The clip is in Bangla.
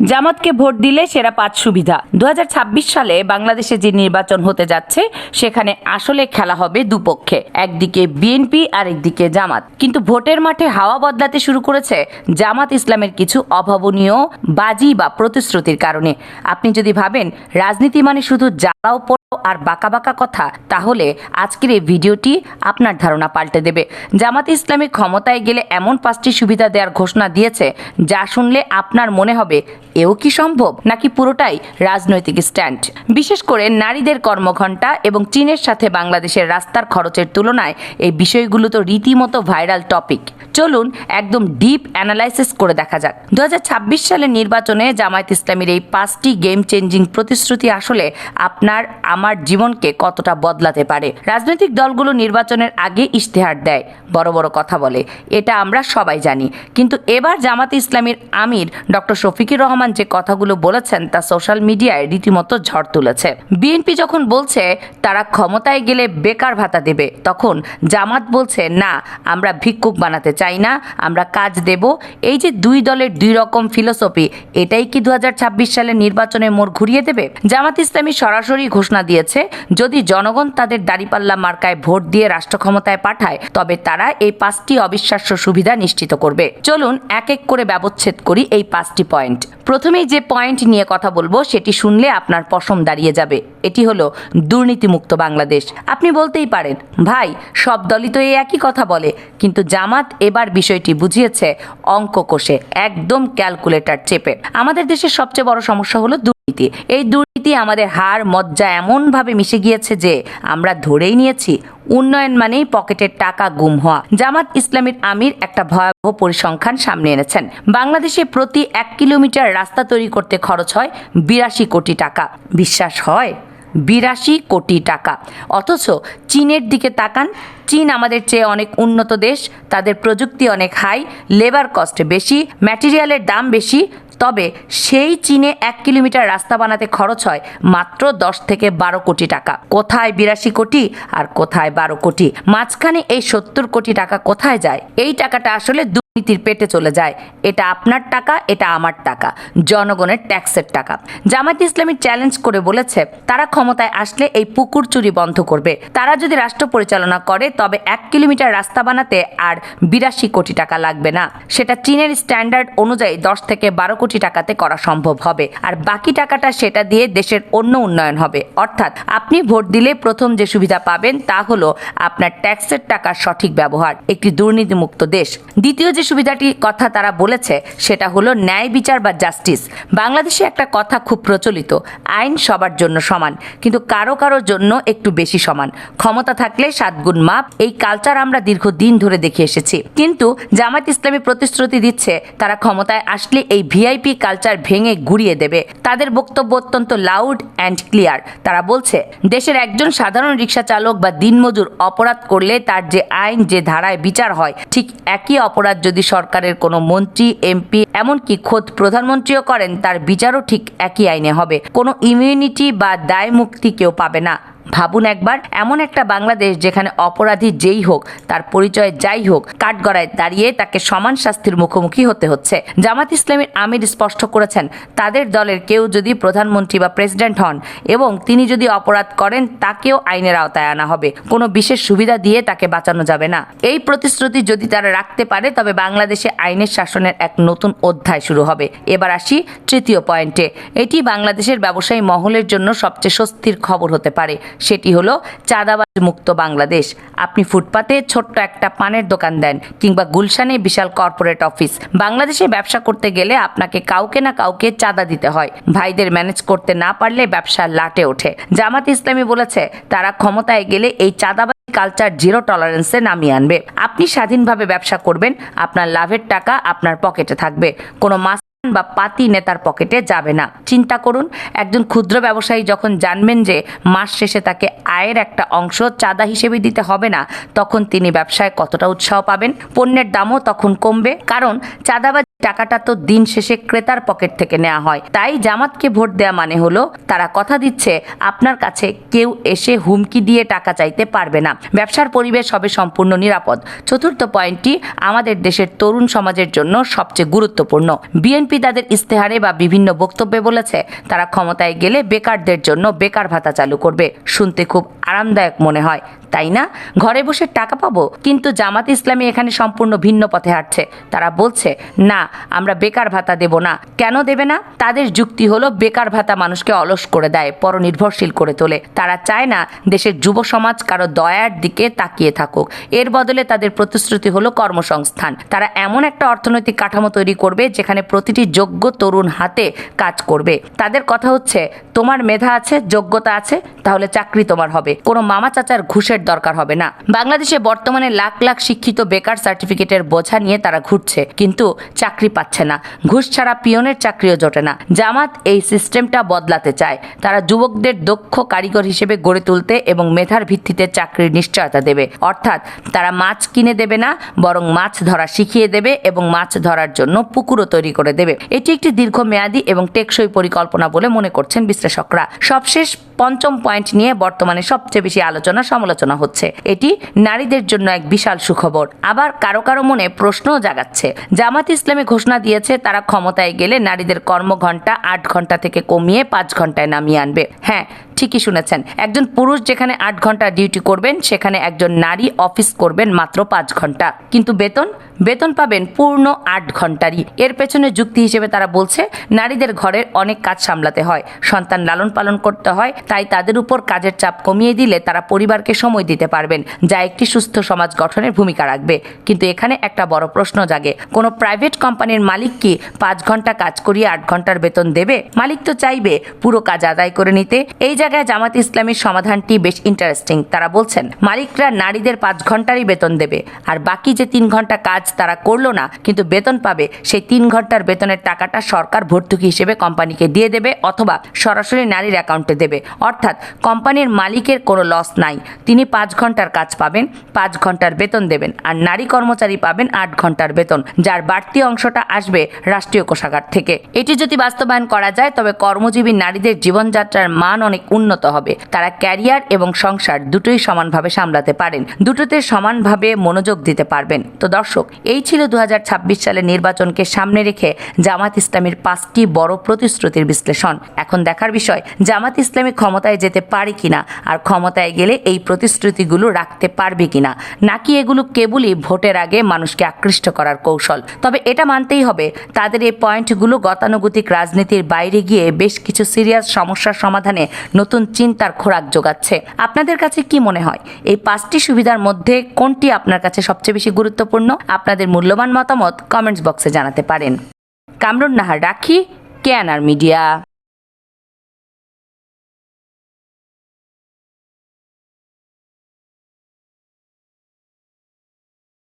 জামাতকে ভোট দিলে সেরা পাঁচ সুবিধা। দু হাজার ছাব্বিশ সালে বাংলাদেশে যে নির্বাচন হতে যাচ্ছে, সেখানে আসলে খেলা হবে দুপক্ষে। একদিকে বিএনপি আর একদিকে জামাত। কিন্তু ভোটের মাঠে হাওয়া বদলাতে শুরু করেছে জামাত ইসলামের কিছু অভাবনীয় বাজি বা প্রতিশ্রুতির কারণে। আপনি যদি ভাবেন, রাজনীতি মানে শুধু জ্বালাও আর বাঁকা বাঁকা কথা, তাহলে আজকের এই ভিডিওটি আপনার ধারণা পাল্টে দেবে। জামাত ইসলামী ক্ষমতায় গেলে এমন পাঁচটি সুবিধা দেওয়ার ঘোষণা দিয়েছে, যা শুনলে আপনার মনে হবে, এও কি সম্ভব? নাকি পুরোটাই রাজনৈতিক স্ট্যান্ড? বিশেষ করে নারীদের কর্মঘণ্টা এবং চীনের সাথে বাংলাদেশের রাস্তার খরচের তুলনায় এই বিষয়গুলো তো রীতিমতো ভাইরাল টপিক। চলুন একদম ডিপ অ্যানালাইসিস করে দেখা যাক। দু হাজার ছাব্বিশ সালের নির্বাচনে জামায়াত ইসলামীর এই পাঁচটি গেম চেঞ্জিং প্রতিশ্রুতি আসলে আপনার আমার জীবনকে কতটা বদলাতে পারে। রাজনৈতিক দলগুলো নির্বাচনের আগে ইশতেহার দেয়, বড় বড় কথা বলে। এটা আমরা সবাই জানি। কিন্তু এবার জামাতে ইসলামীর আমির ডক্টর শফিকুর রহমান যে কথাগুলো বলেছেন তা সোশ্যাল মিডিয়ায় রীতিমতো ঝড় তুলেছে। বিএনপি যখন বলছে, তারা ক্ষমতায় গেলে বেকার ভাতা দেবে তখন জামাত বলছে, না, আমরা ভিক্ষুক বানাতে চাই না, আমরা কাজ দেব। এই যে দুই দলের দুই রকম ফিলোসফি, এটাই কি ছাব্বিশ সালের নির্বাচনে মোড় ঘুরিয়ে দেবে? জামাত ইসলামী সরাসরি ঘোষণা দিয়েছে। যদি জনগণ তাদের দাড়িপাল্লা মার্কায় ভোট দিয়ে রাষ্ট্র ক্ষমতায় পাঠায়, তবে তারা এই পাঁচটি অবিশ্বাস্য সুবিধা নিশ্চিত করবে। চলুন এক এক করে ব্যবচ্ছেদ করি এই পাঁচটি পয়েন্ট। প্রথমেই যে পয়েন্ট নিয়ে কথা বলব, সেটি শুনলে আপনার পশম দাঁড়িয়ে যাবে। এটি হলো দুর্নীতিমুক্ত বাংলাদেশ। আপনি বলতেই পারেন, ভাই, সব দলই তো এই একই কথা বলে। কিন্তু জামাত এবার বিষয়টি বুঝিয়েছে অঙ্ক কষে একদম ক্যালকুলেটর চেপে। আমাদের দেশের সবচেয়ে বড় সমস্যা হলো দুর্নীতি। এই দুর্নীতি আমাদের হার মজ্জা এমনভাবে মিশে গিয়েছে যে আমরা ধরেই নিয়েছি, উন্নয়ন মানেই পকেটের টাকা গুম হওয়া। জামাত ইসলামীর আমির একটা ভয়াবহ পরিসংখ্যান সামনে এনেছেন। বাংলাদেশে প্রতি এক কিলোমিটার রাস্তা তৈরি করতে খরচ হয় বিরাশি কোটি টাকা। বিশ্বাস হয়? বিরাশি কোটি টাকা। অথচ চীনের দিকে তাকান, চীন আমাদের চেয়ে অনেক উন্নত দেশ, তাদের প্রযুক্তি অনেক হাই লেবার কস্ট বেশি ম্যাটেরিয়ালের দাম বেশি তবে সেই চীনে এক কিলোমিটার রাস্তা বানাতে খরচ হয় মাত্র দশ থেকে বারো কোটি টাকা। কোথায় বিরাশি কোটি আর কোথায় বারো কোটি? মাঝখানে এই সত্তর কোটি টাকা কোথায় যায়? এই টাকাটা আসলে দুর্নীতির পেটে চলে যায়। এটা আপনার টাকা, এটা আমার টাকা। জনগণের ট্যাক্সের টাকা। জামায়াত ইসলামী চ্যালেঞ্জ করে বলেছে, তারা ক্ষমতায় আসলে এই পুকুর চুরি বন্ধ করবে। তারা যদি রাষ্ট্র পরিচালনা করে, তবে এক কিলোমিটার রাস্তা বানাতে আর বিরাশি কোটি টাকা লাগবে না। সেটা চীনের স্ট্যান্ডার্ড অনুযায়ী দশ থেকে বারো কোটি টাকাতে করা সম্ভব হবে। আর বাকি টাকাটা সেটা দিয়ে দেশের অন্য উন্নয়ন হবে। অর্থাৎ আপনি ভোট দিলে প্রথম যে সুবিধা পাবেন তা হলো আপনার ট্যাক্সের টাকার সঠিক ব্যবহার। একটি দুর্নীতিমুক্ত দেশ। দ্বিতীয় যে সুবিধাটি কথা তারা বলেছে, সেটা হলো ন্যায় বিচার বা জাস্টিস। বাংলাদেশে একটা কথা খুব প্রচলিত, আইন সবার জন্য সমান, কিন্তু কারও কারোর জন্য একটু বেশি সমান। ক্ষমতা থাকলে সাতগুণ মাপ, এই কালচার আমরা দীর্ঘদিন ধরে দেখে এসেছি। কিন্তু জামাত ইসলামী প্রতিশ্রুতি দিচ্ছে, তারা ক্ষমতায় আসলে এই ভিআইপি কালচার ভেঙে গুড়িয়ে দেবে। তাদের বক্তব্য অত্যন্ত লাউড অ্যান্ড ক্লিয়ার তারা বলছে, দেশের একজন সাধারণ রিক্সা চালক বা দিনমজুর অপরাধ করলে তার যে আইন, যে ধারায় বিচার হয়, ঠিক একই অপরাধ যদি সরকারের কোনো মন্ত্রী, এমপি, এমনকি খোদ প্রধানমন্ত্রীও করেন, তার বিচারও ঠিক একই আইনে হবে। কোনো ইমিউনিটি বা দায় মুক্তি কেউ পাবে না। ভাবুন একবার, এমন একটা বাংলাদেশ যেখানে অপরাধী যেই হোক, তার পরিচয় যাই হোক, কাঠগড়ায় দাঁড়িয়ে তাকে সমান শাস্তির মুখোমুখি হতে হচ্ছে। জামাত ইসলামের আমির স্পষ্ট করেছেন, তাদের দলের কেউ যদি প্রধানমন্ত্রী বা প্রেসিডেন্ট হন এবং তিনি যদি অপরাধ করেন, তাকেও আইনের আওতায় আনা হবে। কোনো বিশেষ সুবিধা দিয়ে তাকে বাঁচানো যাবে না। এই প্রতিশ্রুতি যদি তারা রাখতে পারে, তবে বাংলাদেশে আইনের শাসনের এক নতুন অধ্যায় শুরু হবে। এবার আসি তৃতীয় পয়েন্টে। এটি বাংলাদেশের ব্যবসায়ী মহলের জন্য সবচেয়ে স্বস্তির খবর হতে পারে। সেটি হলো চাঁদাবাজ মুক্ত বাংলাদেশ। আপনি ফুটপাতে ছোট্ট একটা পানের দোকান দেন কিংবা গুলশানে বিশাল কর্পোরেট অফিস। বাংলাদেশে ব্যবসা করতে গেলে আপনাকে কাউকে না কাউকে চাঁদা দিতে হয়। ভাইদের ম্যানেজ করতে না পারলে ব্যবসা লাটে ওঠে। জামাত ইসলামী বলেছে, তারা ক্ষমতায় গেলে এই চাঁদাবাজ কালচার জিরো টলারেন্সে নামিয়ে আনবে। আপনি স্বাধীনভাবে ব্যবসা করবেন, আপনার লাভের টাকা আপনার পকেটে থাকবে। কোনো মাস বা পাতি নেতার পকেটে যাবে না। চিন্তা করুন, একজন ক্ষুদ্র ব্যবসায়ী যখন জানবেন যে মাস শেষে তাকে আয়ের একটা অংশ চাঁদা হিসেবে দিতে হবে না, তখন তিনি ব্যবসায় কতটা উৎসাহ পাবেন, পণ্যের দামও তখন কমবে। কারণ চাঁদাবাজি টাকাটা তো দিন শেষে ক্রেতার পকেট থেকে নেওয়া হয়। তাই জামাতকে ভোট দেওয়া মানে হলো, তারা কথা দিচ্ছে, আপনার কাছে কেউ এসে হুমকি দিয়ে টাকা চাইতে পারবে না। ব্যবসার পরিবেশ হবে সম্পূর্ণ নিরাপদ। চতুর্থ পয়েন্টটি, আমাদের দেশের তরুণ সমাজের জন্য সবচেয়ে গুরুত্বপূর্ণ। বিএনপি তাদের ইস্তেহারে বা বিভিন্ন বক্তব্যে বলেছে, তারা ক্ষমতায় গেলে বেকারদের জন্য বেকার ভাতা চালু করবে। শুনতে খুব আরামদায়ক মনে হয়। তাই না? ঘরে বসে টাকা পাবো, কিন্তু জামাত ইসলামী এখানে সম্পূর্ণ ভিন্ন পথে হাঁটছে। তারা বলছে, না, আমরা বেকার ভাতা দেব না। কেন দেবে না? তাদের যুক্তি হলো, বেকার ভাতা মানুষকে অলস করে দেয়, পরনির্ভরশীল করে তোলে। তারা চায় না দেশের যুব সমাজ কারও দয়ার দিকে তাকিয়ে থাকুক। এর বদলে তাদের প্রতিশ্রুতি হলো কর্মসংস্থান। তারা এমন একটা অর্থনৈতিক কাঠামো তৈরি করবে, যেখানে প্রতিটি যোগ্য তরুণ হাতে কাজ করবে। তাদের কথা হচ্ছে, তোমার মেধা আছে, যোগ্যতা আছে, তাহলে চাকরি তোমার হবে। কোনো মামা চাচার ঘুষের দরকার হবে না। বাংলাদেশে বর্তমানে লাখ লাখ শিক্ষিত বেকার সার্টিফিকেটের বোঝা নিয়ে তারা ঘুরছে, কিন্তু চাকরি পাচ্ছে না। ঘুষ ছাড়া পিয়নের চাকরিও জোটে না। জামাত এই সিস্টেমটা বদলাতে চায়। তারা যুবকদের দক্ষ কারিগর হিসেবে গড়ে তুলতে এবং মেধার ভিত্তিতে চাকরির নিশ্চয়তা দেবে। অর্থাৎ তারা মাছ কিনে দেবে না, বরং মাছ ধরা শিখিয়ে দেবে এবং মাছ ধরার জন্য পুকুরও তৈরি করে দেবে। এটি একটি দীর্ঘমেয়াদী এবং টেকসই পরিকল্পনা বলে মনে করছেন বিশ্লেষকরা। সবশেষ পঞ্চম পয়েন্ট নিয়ে বর্তমানে সবচেয়ে বেশি আলোচনা সমালোচনা হচ্ছে। এটি নারীদের জন্য এক বিশাল সুখবর। আবার কারও কারও মনে প্রশ্নও জাগাচ্ছে। জামাত ইসলামী ঘোষণা দিয়েছে, তারা ক্ষমতায় গেলে নারীদের কর্মঘণ্টা আট ঘণ্টা থেকে কমিয়ে পাঁচ ঘন্টায় নামিয়ে আনবে। হ্যাঁ ঠিকই শুনেছেন। একজন পুরুষ যেখানে আট ঘণ্টা ডিউটি করবেন, সেখানে একজন নারী অফিস করবেন মাত্র পাঁচ ঘণ্টা কিন্তু বেতন? বেতন পাবেন পূর্ণ আট ঘন্টারই এর পেছনে যুক্তি হিসেবে তারা বলছে, নারীদের ঘরের অনেক কাজ সামলাতে হয়। সন্তান লালন পালন করতে হয় তাই তাদের উপর কাজের চাপ কমিয়ে দিলে তারা পরিবারকে সময় দিতে পারবেন, যা একটি সুস্থ সমাজ গঠনের ভূমিকা রাখবে। কিন্তু এখানে একটা বড় প্রশ্ন জাগে। কোনো প্রাইভেট কোম্পানির মালিক কি পাঁচ ঘণ্টা কাজ করিয়ে আট ঘণ্টার বেতন দেবে? মালিক তো চাইবে পুরো কাজ আদায় করে নিতে। এই জায়গায় জামাত ইসলামীর সমাধানটি বেশ ইন্টারেস্টিং তারা বলছেন, মালিকরা নারীদের পাঁচ ঘন্টারই বেতন দেবে। আর বাকি যে তিন ঘণ্টা কাজ তারা করল না, কিন্তু বেতন পাবে, সেই তিন ঘণ্টার বেতনের টাকাটা সরকার ভর্তুকি হিসেবে কোম্পানিকে দিয়ে দেবে অথবা সরাসরি নারীর অ্যাকাউন্টে দেবে। অর্থাৎ কোম্পানির মালিকের কোনো লস নাই। তিনি পাঁচ ঘণ্টার কাজ পাবেন, পাঁচ ঘণ্টার বেতন দেবেন আর নারী কর্মচারী পাবেন আট ঘণ্টার বেতন, যার বাড়তি অংশটা আসবে রাষ্ট্রীয় কোষাগার থেকে। এটি যদি বাস্তবায়ন করা যায়, তবে কর্মজীবী নারীদের জীবনযাত্রার মান অনেক উন্নত হবে। তারা ক্যারিয়ার এবং সংসার দুটোই সমানভাবে সামলাতে পারেন, দুটোতে সমানভাবে মনোযোগ দিতে পারবেন। তো দর্শক, এই ছিল দু হাজার ছাব্বিশ সালের নির্বাচনকে সামনে রেখে জামাত ইসলামীর পাঁচটি বড় প্রতিশ্রুতির বিশ্লেষণ। এখন দেখার বিষয়, জামাত ইসলামী ক্ষমতায় যেতে পারে কিনা? আর ক্ষমতায় গেলে এই প্রতিশ্রুতিগুলো রাখতে পারবে কিনা? নাকি এগুলো কেবলই ভোটের আগে মানুষকে আকৃষ্ট করার কৌশল? তবে এটা মানতেই হবে, তাদের এই পয়েন্টগুলো গতানুগতিক রাজনীতির বাইরে গিয়ে বেশ কিছু সিরিয়াস সমস্যার সমাধানে নতুন চিন্তার খোরাক যোগাচ্ছে। আপনাদের কাছে কি মনে হয়? এই পাঁচটি সুবিধার মধ্যে কোনটি আপনার কাছে সবচেয়ে বেশি গুরুত্বপূর্ণ? আপনাদের মূল্যবান মতামত কমেন্টস বক্সে জানাতে পারেন। কামরুন নাহার রাখি কেয়ানার মিডিয়া।